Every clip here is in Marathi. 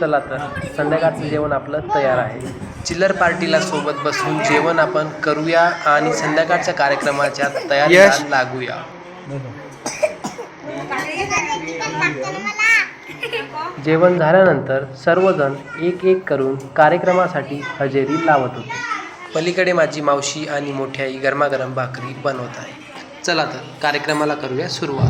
चला तर संध्याकाळचं जेवण आपलं तयार आहे. चिल्लर पार्टीला सोबत बसून जेवण आपण करूया आणि संध्याकाळच्या कार्यक्रमाच्या तयारीला लागूया. जेवण झाल्यानंतर सर्वजण एक एक करून कार्यक्रमासाठी हजेरी लावत होते. पलीकडे माझी मावशी आणि मोठी आई गरमागरम भाकरी बनवत आहे. चला तर कार्यक्रमाला करूया सुरुवात.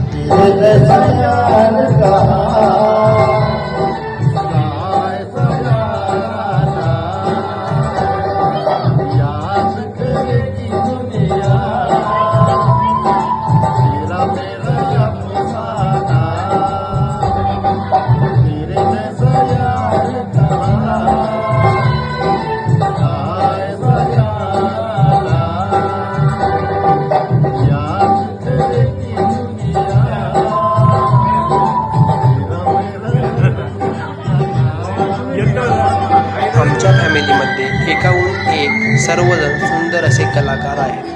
सर्वजण सुंदर असे कलाकार आहेत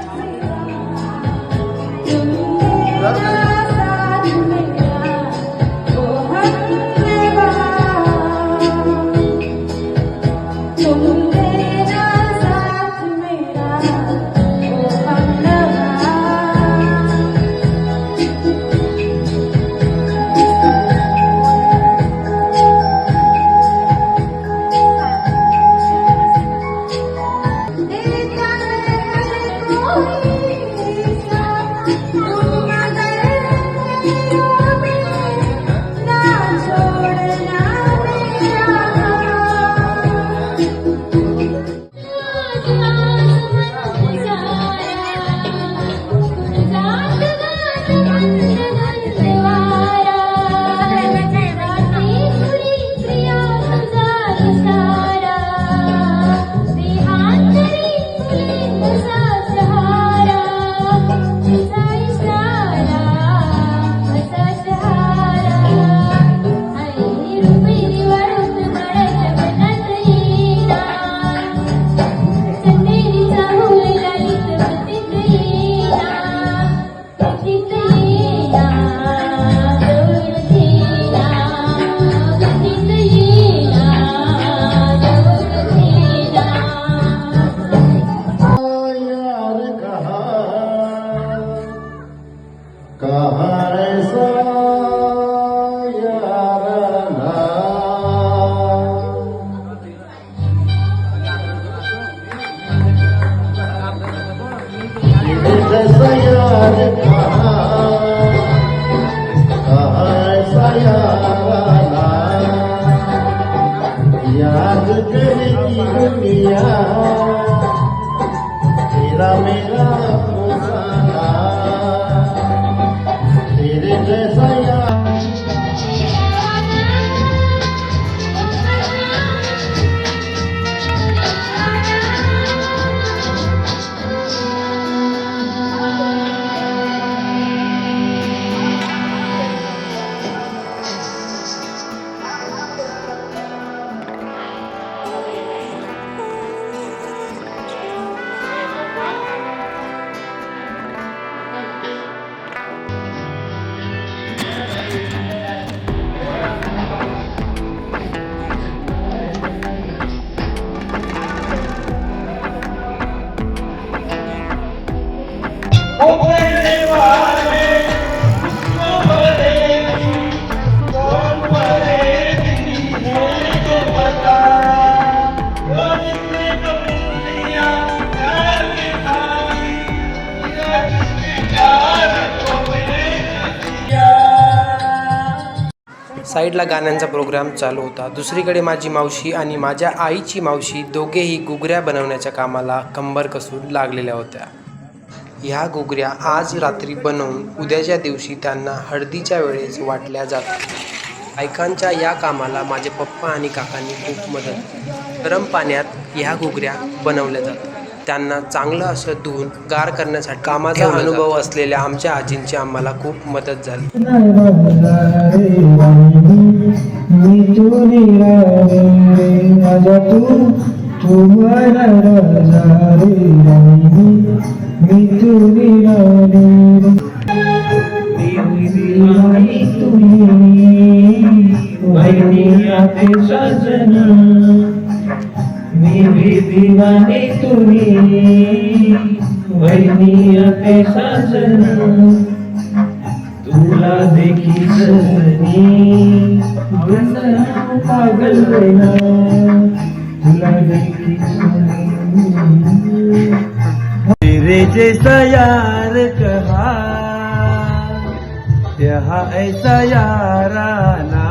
दुनिया तेरा मेरा अफसाना साईडला गाण्यांचा प्रोग्राम चालू होता. दुसरीकडे माझी मावशी आणि माझ्या आईची मावशी दोघेही गुगऱ्या बनवण्याच्या कामाला कंबर कसून लागलेल्या होत्या. ह्या गुगऱ्या आज रात्री बनवून उद्याच्या दिवशी त्यांना हळदीच्या वेळेस वाटल्या जातात. बायकांच्या या कामाला माझे पप्पा आणि काकांनी खूप मदत गरम पाण्यात ह्या गुगऱ्या बनवल्या जातात. त्यांना चांगलं असं धुवून गार करण्यासाठी कामाचा अनुभव असलेल्या आमच्या आजींची आम्हाला खूप मदत झाली. सजना दिवाने तुम्ही वैनी अते साजन तुला देखी सजनी पागल वैना तुला देखी तेरे जैसा यार कहा यहाँ ऐसा याराना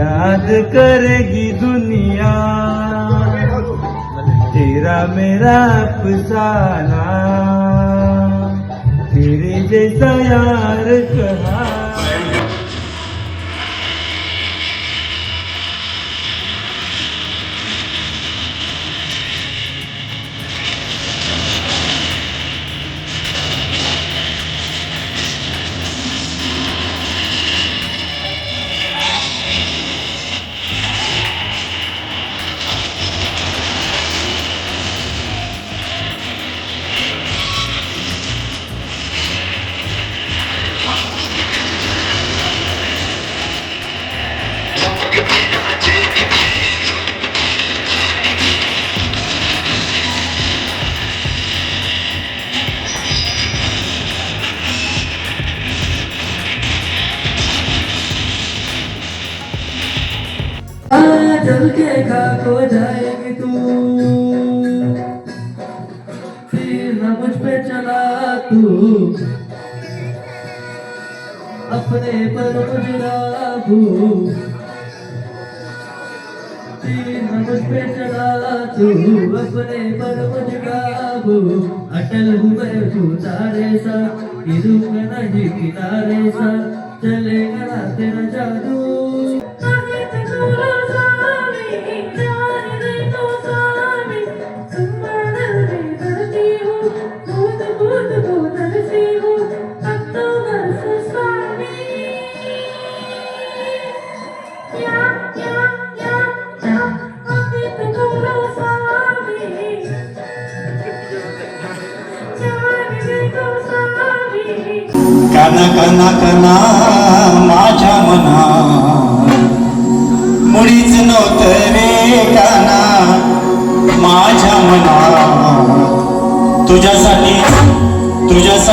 याद करेगी दुनिया। तेरा मेरा अफसाना तेरे जैसा यार कहा चल के खा खो जाएगी तू। फिर न मुझ पे चला तू। अपने पर मुझरा तू। तू। अपने पर अटल हुए तू तारे सा। नहीं किनारे सा। चलेगा तेरा जादू। काना काना काना माझ्या मना. मुळीच नव्हतं रे काना माझ्या मना. तुझ्यासाठी तुझ्यासाठी